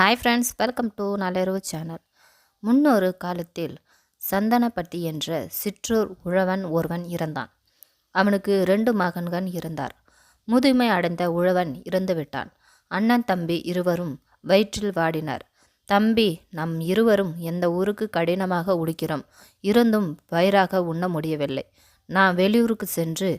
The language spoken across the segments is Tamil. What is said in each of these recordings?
ஹாய் ஃப்ரெண்ட்ஸ் வெல்கம் டு நள்ளிரவு சேனல் முன்னொரு காலத்தில் சந்தனப்பட்டி என்ற சிற்றூர் உழவன் ஒருவன் இருந்தான் அவனுக்கு ரெண்டு மகன்கள் இருந்தார். முதுமை அடைந்த உழவன் இறந்துவிட்டான். அண்ணன் தம்பி இருவரும் வயிற்றில் வாடினர். தம்பி நம் இருவரும் எந்த ஊருக்கு கடினமாக உடுக்கிறோம் இருந்தும் வயிறாக உண்ண முடியவில்லை. நான் வெளியூருக்கு சென்று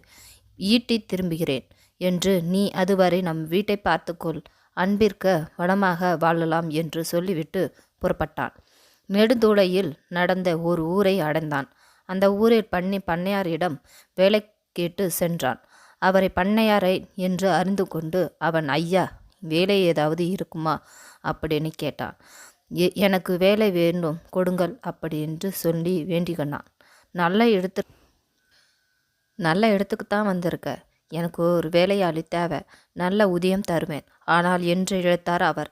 ஈட்டி திரும்புகிறேன் என்று நீ அதுவரை நம் வீட்டை பார்த்துக்கொள் அன்பிற்க வளமாக வாழலாம் என்று சொல்லிவிட்டு புறப்பட்டான். நெடுந்தூளையில் நடந்த ஒரு ஊரை அடைந்தான். அந்த ஊரில் பண்ணி பண்ணையாரிடம் வேலை கேட்டு சென்றான். அவரை பண்ணையாரை என்று அறிந்து கொண்டு அவன் ஐயா வேலை ஏதாவது இருக்குமா? அப்படின்னு கேட்டான். "எ- எனக்கு வேலை வேண்டும் கொடுங்கள் அப்படி என்று சொல்லி வேண்டிக்கொண்டான். நல்ல இடத்து நல்ல இடத்துக்கு தான் வந்திருக்க. எனக்கு ஒரு வேலையாளி தேவை. நல்ல ஊதியம் தருவேன். ஆனால் என்று இழைத்தார் அவர்.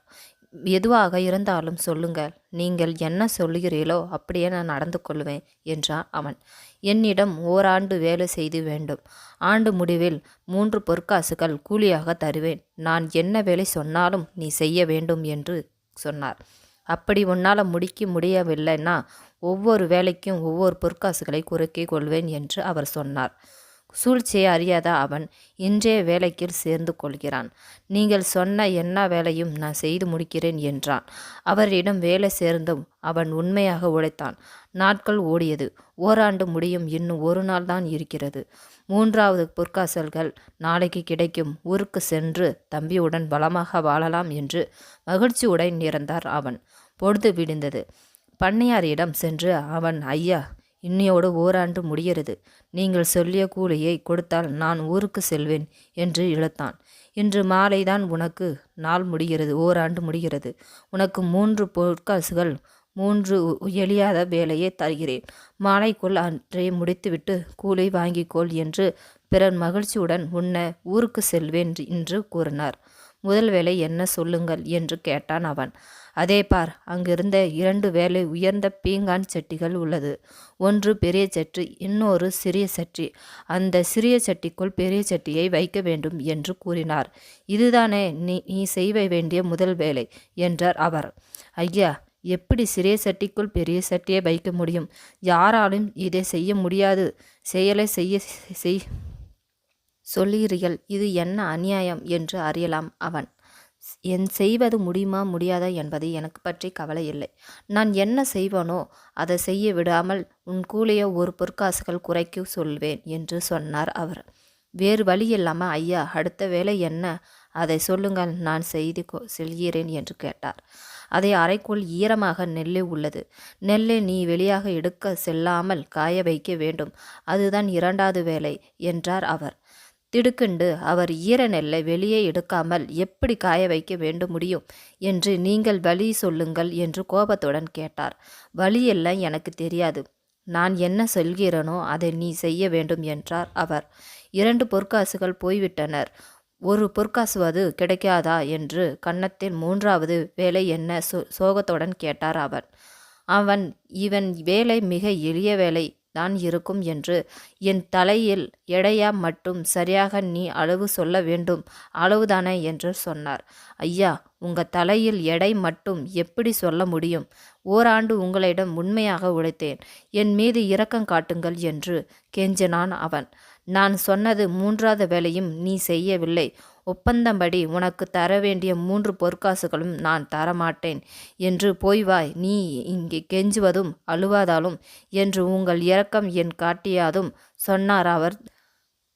எதுவாக இருந்தாலும் சொல்லுங்கள் நீங்கள் என்ன சொல்லுகிறீர்களோ அப்படியே நான் நடந்து கொள்வேன் என்றான் அவன். என்னிடம் ஓராண்டு வேலை செய்து வேண்டும். ஆண்டு முடிவில் மூன்று பொற்காசுகள் கூலியாக தருவேன். நான் என்ன வேலை சொன்னாலும் நீ செய்ய வேண்டும் என்று சொன்னார். அப்படி உன்னால் முடிக்க முடியவில்லைன்னா ஒவ்வொரு வேலைக்கும் ஒவ்வொரு பொற்காசுகளை குறுக்கிக் கொள்வேன் என்று அவர் சொன்னார். சூழ்ச்சியை அறியாத அவன் இன்றைய வேலைக்கு சேர்ந்து கொள்கிறான். நீங்கள் சொன்ன என்ன வேலையும் நான் செய்து முடிக்கிறேன் என்றான். அவரிடம் வேலை சேர்ந்தும் அவன் உண்மையாக உழைத்தான். நாட்கள் ஓடியது. ஓராண்டு முடியும். இன்னும் ஒரு நாள் தான் இருக்கிறது. மூன்றாவது பொற்காசல்கள் நாளைக்கு கிடைக்கும். ஊருக்கு சென்று தம்பியுடன் பலமாக வாழலாம் என்று மகிழ்ச்சியுடன் இருந்தார் அவன். பொழுது விடிந்தது. பண்ணையாரிடம் சென்று அவன் ஐயா இன்னையோடு ஓராண்டு முடிகிறது நீங்கள் சொல்லிய கூலியை கொடுத்தால் நான் ஊருக்கு செல்வேன் என்று இழுத்தான். இன்று மாலைதான் உனக்கு நாள் முடிகிறது ஓராண்டு முடிகிறது. உனக்கு மூன்று பொற்காசுகள் மூன்று உ- எளியாத வேலையை தருகிறேன். மாலைக்குள் அன்றைய முடித்துவிட்டு கூலி வாங்கிக்கொள் என்று பிறர் மகிழ்ச்சியுடன் உன்ன ஊருக்கு செல்வேன் என்று கூறினார். முதல் வேலை என்ன சொல்லுங்கள் என்று கேட்டான் அவன். அதே பார் அங்கிருந்த இரண்டு வேலை உயர்ந்த பீங்கான் சட்டிகள் உள்ளது. ஒன்று பெரிய சட்டி இன்னொரு சிறிய சட்டி. அந்த சிறிய சட்டிக்குள் பெரிய சட்டியை வைக்க வேண்டும் என்று கூறினார். இதுதானே நீ நீ செய்ய வேண்டிய முதல் வேலை என்றார் அவர். ஐயா எப்படி சிறிய சட்டிக்குள் பெரிய சட்டியை வைக்க முடியும்? யாராலும் இதை செய்ய முடியாது. செயலை செய்ய செய் சொல்லீர்கள் இது என்ன அநியாயம் என்று அறியலாம் அவன். என் செய்வது முடியுமா முடியாதா என்பது எனக்கு பற்றி கவலை இல்லை. நான் என்ன செய்வனோ அதை செய்ய விடாமல் உன் கூலிய ஒரு பொற்காசுகள் குறைக்க சொல்வேன் என்று சொன்னார் அவர். வேறு வழி இல்லாமல் ஐயா அடுத்த வேலை என்ன? அதை சொல்லுங்கள் நான் செய்து கொ- செல்கிறேன் என்று கேட்டார். அதை அறைக்குள் ஈரமாக நெல்லே உள்ளது. நெல்லை நீ வெளியாக எடுக்க செல்லாமல் காய வைக்க வேண்டும். அதுதான் இரண்டாவது வேலை என்றார் அவர். திடுக்குண்டு அவர் ஈர நெல்லை வெளியே எடுக்காமல் எப்படி காய வைக்க வேண்டும் முடியும் என்று நீங்கள் வழி சொல்லுங்கள் என்று கோபத்துடன் கேட்டார். வழியெல்லாம் எனக்கு தெரியாது. நான் என்ன சொல்கிறேனோ அதை நீ செய்ய வேண்டும் என்றார் அவர். இரண்டு பொற்காசுகள் போய்விட்டனர். ஒரு பொற்காசுவது கிடைக்காதா என்று கன்னத்தின் மூன்றாவது வேலை என்ன சோ சோகத்துடன் கேட்டார் அவன் அவன் இவன் வேலை மிக எளிய வேலை. தான் இருக்கும் என்று என் தலையில் எடையா மட்டும் சரியாக நீ அளவு சொல்ல வேண்டும். அளவுதானே என்று சொன்னார். ஐயா உங்க தலையில் எடை மட்டும் எப்படி சொல்ல முடியும்? ஓராண்டு உங்களிடம் உண்மையாக உழைத்தேன். என் மீது இரக்கம் காட்டுங்கள் என்று கெஞ்சினான் அவன். நான் சொன்னது மூன்றாவது வேலையும் நீ செய்யவில்லை. ஒப்பந்தம்படி உனக்கு தர வேண்டிய மூன்று பொற்காசுகளும் நான் தரமாட்டேன். என்று போய் வாய் நீ இங்கே கெஞ்சுவதும் அழுவாதாலும் என்று உங்கள் இரக்கம் என் காட்டியாதும் சொன்னார் அவர்.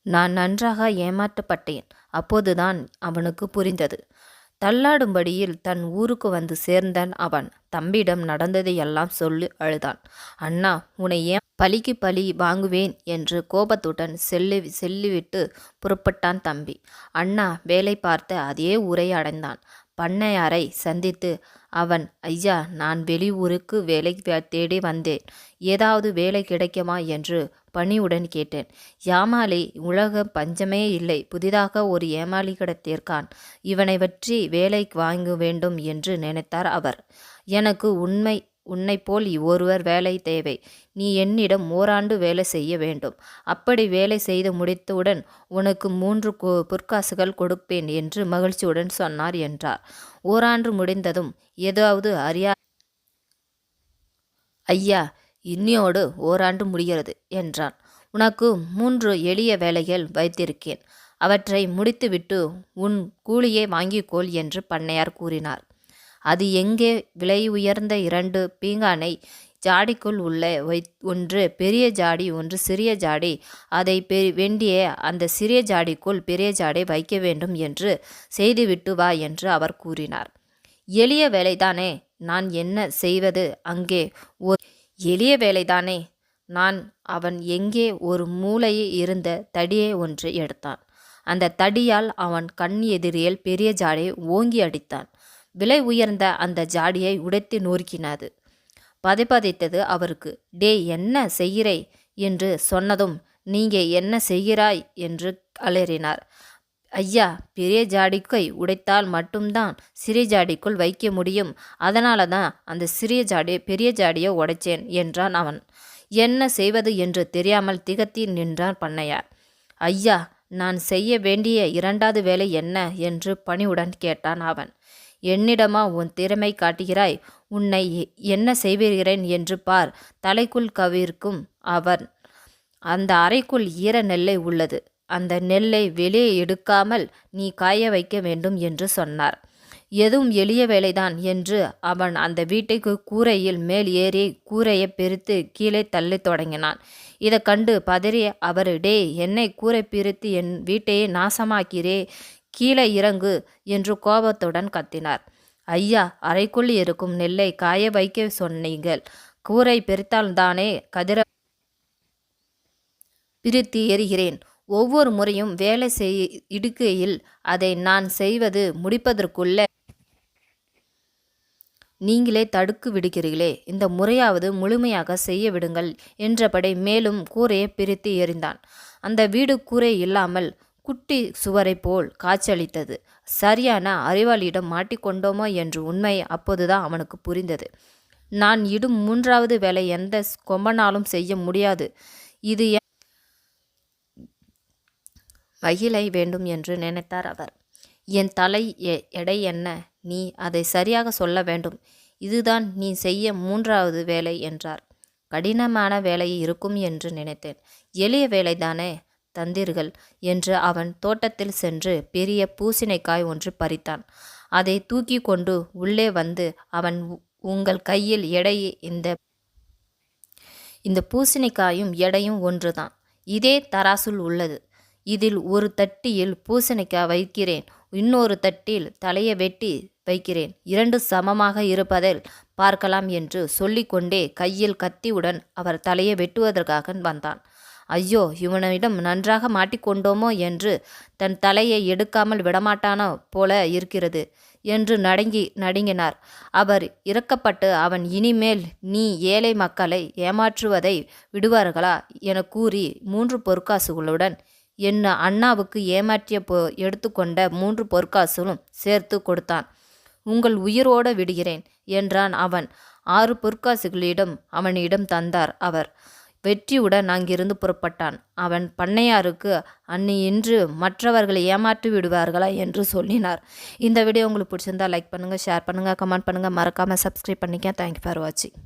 நான் நன்றாக ஏமாற்றப்பட்டேன். அப்போதுதான் அவனுக்கு புரிந்தது. தள்ளாடும்படியில் தன் ஊருக்கு வந்து சேர்ந்தான் அவன். தம்பியிடம் நடந்ததையெல்லாம் சொல்லி அழுதான். அண்ணா உன்னை ஏ பலிக்கு பலி வாங்குவேன் என்று கோபத்துடன் செல்லி செல்லிவிட்டு புறப்பட்டான் தம்பி. அண்ணா வேலை பார்த்த அதே ஊரை அடைந்தான். பண்ணையாரை சந்தித்து அவன் ஐயா நான் வெளியூருக்கு வேலை தேடி வந்தேன். ஏதாவது வேலை கிடைக்குமா என்று பணிவுடன் கேட்டேன். யாமாலி உலக பஞ்சமே இல்லை. புதிதாக ஒரு ஏமாளி கிடைத்திருக்கான். இவனை பற்றி வேலை வாங்க வேண்டும் என்று நினைத்தார் அவர். எனக்கு உண்மை உன்னை போல் ஒருவர் வேலை தேவை. நீ என்னிடம் ஓராண்டு வேலை செய்ய வேண்டும். அப்படி வேலை செய்து முடித்தவுடன் உனக்கு மூன்று பொற்காசுகள் கொடுப்பேன் என்று மகிழ்ச்சியுடன் சொன்னார் என்றார். ஓராண்டு முடிந்ததும் ஏதாவது அறியா ஐயா இன்னியோடு ஓராண்டு முடிகிறது என்றான். உனக்கு மூன்று எளிய வேலைகள் வைத்திருக்கேன். அவற்றை முடித்துவிட்டு உன் கூலியை வாங்கிக்கொள் என்று பண்ணையார் கூறினார். அது எங்கே? விலை உயர்ந்த இரண்டு பீங்கானை ஜாடிக்குள் உள்ள வை ஒன்று பெரிய ஜாடி ஒன்று சிறிய ஜாடி. அதை பெ வேண்டிய அந்த சிறிய ஜாடிக்குள் பெரிய ஜாடை வைக்க வேண்டும் என்று செய்துவிட்டு வா என்று அவர் கூறினார். எளிய வேலைதானே நான் என்ன செய்வது அங்கே? ஒரு எளிய வேலைதானே நான் அவன் எங்கே? ஒரு மூலையில் இருந்த தடியை ஒன்று எடுத்தான். அந்த தடியால் அவன் கண் எதிரியில் பெரிய ஜாடை ஓங்கி அடித்தான். விலை உயர்ந்த அந்த ஜாடியை உடைத்து நொறுக்கினது. பதைப்பதைத்தது அவருக்கு டே என்ன செய்கிறே என்று சொன்னதும் நீங்க என்ன செய்கிறாய் என்று அலறினார். ஐயா பெரிய ஜாடிக்கை உடைத்தால் மட்டும்தான் சிறிய ஜாடிக்குள் வைக்க முடியும். அதனால தான் அந்த சிறிய ஜாடி பெரிய ஜாடியை உடைச்சேன் என்றான் அவன். என்ன செய்வது என்று தெரியாமல் திகத்தி நின்றான் பண்ணையார். ஐயா நான் செய்ய வேண்டிய இரண்டாவது வேலை என்ன? என்று பணிவுடன் கேட்டான் அவன். என்னிடமா உன் திறமை காட்டுகிறாய்? உன்னை எ- என்ன செய்கிறேன் என்று பார். தலைக்குள் கவிர்க்கும் அவன். அந்த அறைக்குள் ஈர நெல்லை உள்ளது. அந்த நெல்லை வெளியே எடுக்காமல் நீ காய வைக்க வேண்டும் என்று சொன்னார். எதுவும் எளிய வேலைதான் என்று அவன் அந்த வீட்டைக்கு கூரையில் மேல் ஏறி கூரையை பிரித்து கீழே தள்ளி தொடங்கினான். இதை கண்டு பதறி அவர் டே என்னை கூரை பிரித்து என் வீட்டையே நாசமாக்கிறே? கீழே இறங்கு என்று கோபத்துடன் கத்தினார். ஐயா அறைக்குள் இருக்கும் நெல்லை காய வைக்க சொன்னீங்கள் கூரை பிரித்தால்தானே கதிர பிரித்து எறிகிறேன் ஒவ்வொரு முறையும் வேலை செய் இடுக்கையில் அதை நான் செய்வது முடிப்பதற்குள்ள நீங்களே தடுக்கு விடுகிறீர்களே. இந்த முறையாவது முழுமையாக செய்ய விடுங்கள் என்றபடி மேலும் கூரையை பிரித்து எறிந்தான். அந்த வீடு கூரை இல்லாமல் குட்டி சுவரை போல் காட்சியளித்தது சரியான அறிவாளியிடம் மாட்டிக்கொண்டோமோ என்று உண்மை அப்போதுதான் அவனுக்கு புரிந்தது. நான் இடும் மூன்றாவது வேலை எந்த கொம்பனாலும் செய்ய முடியாது. இது மகிழை வேண்டும் என்று நினைத்தார் அவர். என் தலை எ- எடை என்ன? நீ அதை சரியாக சொல்ல வேண்டும். இதுதான் நீ செய்ய மூன்றாவது வேலை என்றார். கடினமான வேலை இருக்கும் என்று நினைத்தேன். எளிய வேலைதானே? தந்தீர்கள் என்று அவன் தோட்டத்தில் சென்று பெரிய பூசணிக்காய் ஒன்று பறித்தான். அதை தூக்கி கொண்டு உள்ளே வந்து அவன் "உ- உங்கள் கையில் எடை இந்த இந்த பூசணிக்காயும் எடையும் ஒன்றுதான். இதே தராசுல் உள்ளது. இதில் ஒரு தட்டியில் பூசணிக்காய் வைக்கிறேன். இன்னொரு தட்டில் தலையை வெட்டி வைக்கிறேன். இரண்டு சமமாக இருப்பதில் பார்க்கலாம் என்று சொல்லிக்கொண்டே கையில் கத்தியுடன் அவர் தலையை வெட்டுவதற்காக வந்தான். ஐயோ இவனிடம் நன்றாக மாட்டிக்கொண்டோமோ என்று தன் தலையை எடுக்காமல் விடமாட்டானோ போல இருக்கிறது என்று நடுங்கி நடுங்கினார். அவர் இறக்கப்பட்டு அவன் இனிமேல் நீ ஏழை மக்களை ஏமாற்றுவதை விடுவார்களா என கூறி மூன்று பொற்காசுகளுடன் என்ன அண்ணாவுக்கு ஏமாற்றிய பொ எடுத்துக்கொண்ட மூன்று பொற்காசுகளும் சேர்த்து கொடுத்தான். உங்கள் உயிரோடு விடுகிறேன் என்றான் அவன். ஆறு பொற்காசுகளிடம் அவனிடம் தந்தார் அவர். வெற்றியுடன் அங்கிருந்து புறப்பட்டான். அவன் பண்ணையாருக்கு அன்னி இன்று மற்றவர்களை ஏமாற்றி விடுவார்களா? என்று சொல்லினார். இந்த வீடியோ உங்களுக்கு பிடிச்சிருந்தா லைக் பண்ணுங்கள் ஷேர் பண்ணுங்கள் கமெண்ட் பண்ணுங்கள் மறக்காமல் சப்ஸ்கிரைப் பண்ணிக்க. தேங்க்யூ ஃபார் வாட்சிங்